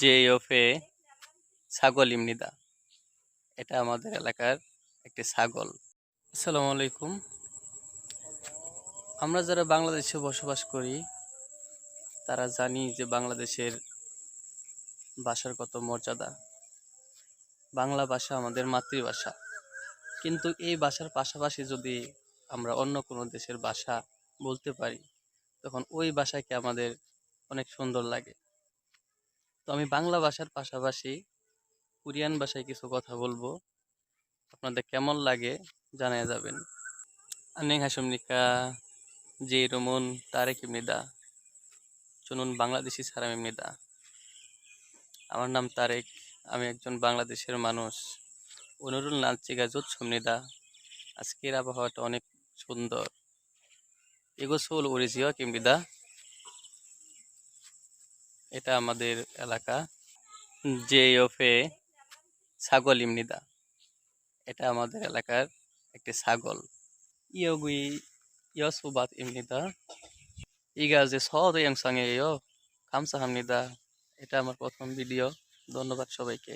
যে ওফে ছাগল ইমনিদা। এটা আমাদের এলাকার একটি ছাগল। আসসালামু আলাইকুম। আমরা যারা বাংলাদেশে বসবাস করি, তারা জানি যে বাংলাদেশের ভাষার কত মর্যাদা। বাংলা ভাষা আমাদের মাতৃভাষা। কিন্তু এই ভাষার পাশাপাশি যদি আমরা অন্য কোনো দেশের ভাষা বলতে পারি, তখন ওই ভাষাকে আমাদের অনেক সুন্দর লাগে। তো আমি বাংলা ভাষার পাশাপাশি কোরিয়ান ভাষায় কিছু কথা বলব। আপনাদের কেমন লাগে জানিয়ে যাবেন। আনিং হাসমনিকা যে রমন, তারেক ইমনিদা চুনুন বাংলাদেশি সারাম ইমনিদা আমার নাম তারেক, আমি একজন বাংলাদেশের মানুষ। অনুরুল নাচিকা জোৎ সমনিদা আজকের আবহাওয়াটা অনেক সুন্দর। এগো সোল ওরিজিও কিমনিদা এটা আমাদের এলাকা। জে ওফে ছাগল ইমনিদা। এটা আমাদের এলাকার একটি ছাগল। ইয়গুই ইয়সুবাত ইমনিদা। ইগা যে সদ ইয়াংসাঙে ইয় খামসা হামনিদা এটা আমার প্রথম ভিডিও। ধন্যবাদ সবাইকে।